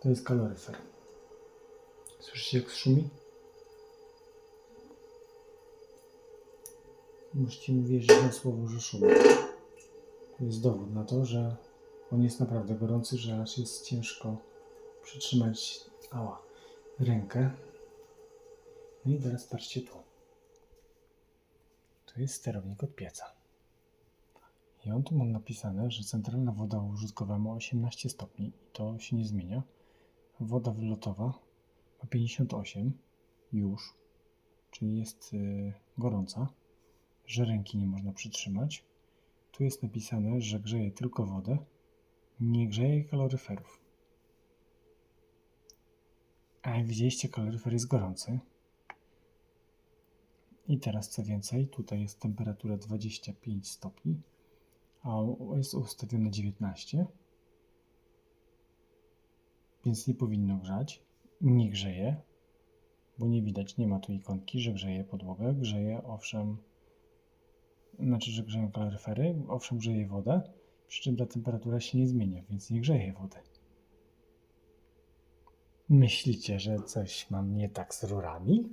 To jest kaloryfer. Słyszycie jak szumi? Musicie mi wierzyć na słowo, że szumi. To jest dowód na to, że on jest naprawdę gorący, że aż jest ciężko przytrzymać ała, rękę. No i teraz patrzcie tu. Tu jest sterownik od pieca. I on tu ma napisane, że centralna woda użytkowa ma 18 stopni i to się nie zmienia. Woda wylotowa ma 58 już, czyli jest y, gorąca, że ręki nie można przytrzymać. Tu jest napisane, że grzeje tylko wodę, nie grzeje kaloryferów. A jak widzieliście, kaloryfer jest gorący. I teraz co więcej, tutaj jest temperatura 25 stopni, a jest ustawione 19, więc nie powinno grzać. Nie grzeje, bo nie widać, nie ma tu ikonki, że grzeje podłogę. Grzeje owszem, znaczy, że grzeją kaloryfery, owszem grzeje wodę, przy czym ta temperatura się nie zmienia, więc nie grzeje wody. Myślicie, że coś mam nie tak z rurami?